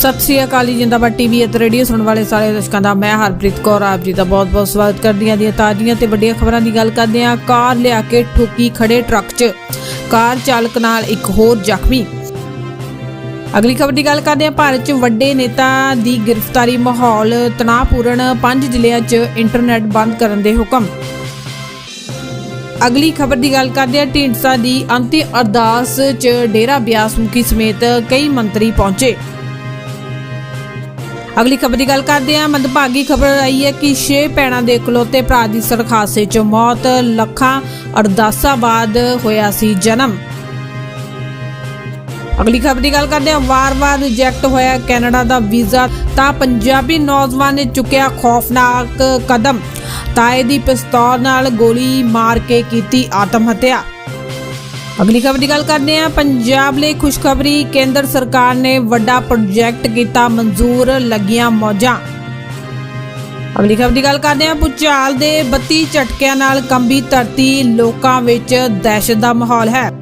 ਸਤਿ ਸ੍ਰੀ ਅਕਾਲ ਜੀ ਜਿੰਦਾਬਾਦ ਟੀਵੀ ਅਤੇ ਰੇਡੀਓ ਸੁਣਨ ਵਾਲੇ ਸਾਰੇ ਦਰਸ਼ਕਾਂ ਦਾ ਮੈਂ ਹਰਪ੍ਰੀਤ ਕੌਰ, ਆਪ ਜੀ ਦਾ ਬਹੁਤ-ਬਹੁਤ ਸਵਾਗਤ ਕਰਦੀ ਹਾਂ ਦੀਆਂ ਤਾਜ਼ੀਆਂ ਤੇ ਵੱਡੀਆਂ ਖਬਰਾਂ ਦੀ ਗੱਲ ਕਰਦੇ ਹਾਂ। ਕਾਰ ਲਿਆ ਕੇ ਠੋਕੀ ਖੜੇ ਟਰੱਕ 'ਚ। ਕਾਰ ਚਾਲਕ ਨਾਲ ਇੱਕ ਹੋਰ ਜ਼ਖਮੀ। ਅਗਲੀ ਖਬਰ ਦੀ ਗੱਲ ਕਰਦੇ ਹਾਂ। ਭਾਰਤ 'ਚ ਵੱਡੇ ਨੇਤਾ ਦੀ ਗ੍ਰਿਫਤਾਰੀ ਮਾਹੌਲ ਤਣਾਅਪੂਰਨ। ਪੰਜ ਜ਼ਿਲ੍ਹਿਆਂ 'ਚ ਇੰਟਰਨੈਟ ਬੰਦ ਕਰਨ ਦੇ ਹੁਕਮ। ਅਗਲੀ ਖਬਰ ਦੀ ਗੱਲ ਕਰਦੇ ਹਾਂ। ਢੀਂਡਸਾ ਦੀ ਅੰਤਿਮ ਅਰਦਾਸ 'ਚ ਡੇਰਾ ਬਿਆਸ ਮੁਖੀ ਸਮੇਤ ਕਈ ਮੰਤਰੀ ਪਹੁੰਚੇ। ਅਗਲੀ ਖਬਰ ਦੀ ਗੱਲ ਕਰਦੇ ਹਾਂ। ਮੰਦਭਾਗੀ ਖਬਰ ਆਈ ਹੈ ਕਿ ਛੇ ਪੈਣਾ ਦੇ ਇਕਲੌਤੇ ਭਰਾ ਦੀ ਸੜਕ ਹਾਦਸੇ 'ਚ ਮੌਤ, ਲੱਖਾਂ ਅਰਦਾਸਾਂ ਬਾਅਦ ਹੋਇਆ ਸੀ ਜਨਮ। ਅਗਲੀ ਖਬਰ ਦੀ ਗੱਲ ਕਰਦੇ ਹਾਂ। ਵਾਰ-ਵਾਰ ਰਿਜੈਕਟ ਹੋਇਆ ਕੈਨੇਡਾ ਦਾ ਵੀਜ਼ਾ ਤਾਂ ਪੰਜਾਬੀ ਨੌਜਵਾਨ ਨੇ ਚੁੱਕਿਆ ਖੌਫਨਾਕ ਕਦਮ। ਤਾਏ ਦੀ ਪਿਸਤੌਲ ਨਾਲ ਗੋਲੀ ਮਾਰ ਕੇ ਕੀਤੀ ਆਤਮ ਹੱਤਿਆ ਅਗਲੀ ਖਬਰ ਦੀ ਗੱਲ ਕਰਦੇ ਹਾਂ। ਪੰਜਾਬ ਲਈ ਖੁਸ਼ਖਬਰੀ, ਕੇਂਦਰ ਸਰਕਾਰ ਨੇ ਵੱਡਾ ਪ੍ਰੋਜੈਕਟ ਕੀਤਾ, ਮਨਜ਼ੂਰ ਲੱਗੀਆਂ ਮੌਜਾਂ। ਅਗਲੀ ਖਬਰ ਦੀ ਗੱਲ ਕਰਦੇ ਹਾਂ। ਭੁਚਾਲ ਦੇ 32 ਝਟਕਿਆਂ ਨਾਲ ਕੰਬੀ ਧਰਤੀ, ਲੋਕਾਂ ਵਿੱਚ ਦਹਿਸ਼ਤ ਦਾ ਮਾਹੌਲ ਹੈ।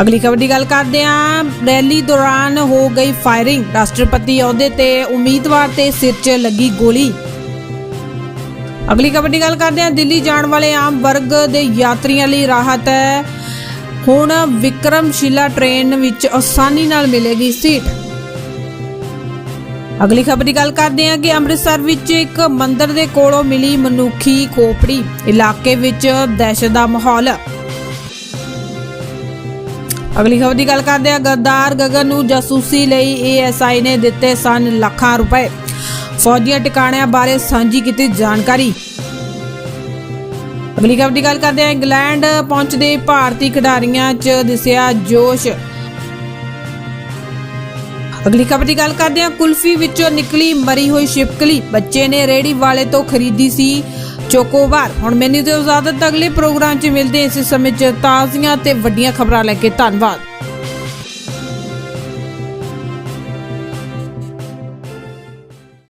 ਅਗਲੀ ਖਬਰ ਦੀ ਗੱਲ ਕਰਦੇ ਹਾਂ। ਰੈਲੀ ਦੌਰਾਨ ਹੋ ਗਈ ਫਾਇਰਿੰਗ। ਰਾਸ਼ਟਰਪਤੀ ਅਹੁਦੇ ਤੇ ਉਮੀਦਵਾਰ ਤੇ ਸਿਰ 'ਚ ਲੱਗੀ ਗੋਲੀ। ਅਗਲੀ ਖਬਰ ਦੀ ਗੱਲ ਕਰਦੇ ਹਾਂ। ਦਿੱਲੀ ਜਾਣ ਵਾਲੇ ਆਮ ਵਰਗ ਦੇ ਯਾਤਰੀਆਂ ਲਈ ਰਾਹਤ ਹੈ। ਹੁਣ ਵਿਕਰਮਸ਼ਿਲਾ ਟ੍ਰੇਨ ਵਿੱਚ ਆਸਾਨੀ ਨਾਲ ਮਿਲੇਗੀ ਸੀਟ ਅਗਲੀ ਖਬਰ ਦੀ ਗੱਲ ਕਰਦੇ ਹਾਂ ਕਿ ਅੰਮ੍ਰਿਤਸਰ ਵਿੱਚ ਇੱਕ ਮੰਦਿਰ ਦੇ ਕੋਲੋਂ ਮਿਲੀ ਮਨੁੱਖੀ ਖੋਪੜੀ, ਇਲਾਕੇ ਵਿੱਚ ਦਹਿਸ਼ਤ ਦਾ ਮਾਹੌਲ। ਅਗਲੀ ਖਬਰ ਦੀ ਗੱਲ ਕਰਦੇ ਹਾਂ ਗਰਦਾਰ ਗਗਨ ਨੂੰ ਜਾਸੂਸੀ ਲਈ ਏਐਸਆਈ ਨੇ ਦਿੱਤੇ ਸਨ ਲੱਖਾਂ ਰੁਪਏ। ਫੌਜੀਆਂ ਟਿਕਾਣਿਆਂ ਬਾਰੇ ਸਾਂਝੀ ਕੀਤੀ ਜਾਣਕਾਰੀ। ਅਗਲੀ ਖਬਰ ਦੀ ਗੱਲ ਕਰਦੇ ਹਾਂ, ਇੰਗਲੈਂਡ ਪਹੁੰਚਦੇ ਭਾਰਤੀ ਖਿਡਾਰੀਆਂ 'ਚ ਦਿਸਿਆ ਜੋਸ਼। ਅਗਲੀ ਖਬਰ ਦੀ ਗੱਲ ਕਰਦੇ ਹਾਂ, ਕੁਲਫੀ ਵਿੱਚੋਂ ਨਿਕਲੀ ਮਰੀ ਹੋਈ ਛਿਪਕਲੀ ਬੱਚੇ ਨੇ ਰੇੜੀ ਵਾਲੇ ਤੋਂ ਖਰੀਦੀ ਸੀ ਚੋਕੋਬਾਰ। ਹੁਣ ਮੈਨੂੰ ਤੇ ਇਜਾਜ਼ਤ ਅਗਲੇ ਪ੍ਰੋਗਰਾਮ 'ਚ ਮਿਲਦੇ ਇਸ ਸਮੇਂ 'ਚ ਤਾਜ਼ੀਆਂ ਤੇ ਵੱਡੀਆਂ ਖਬਰਾਂ ਲੈ ਕੇ ਧੰਨਵਾਦ।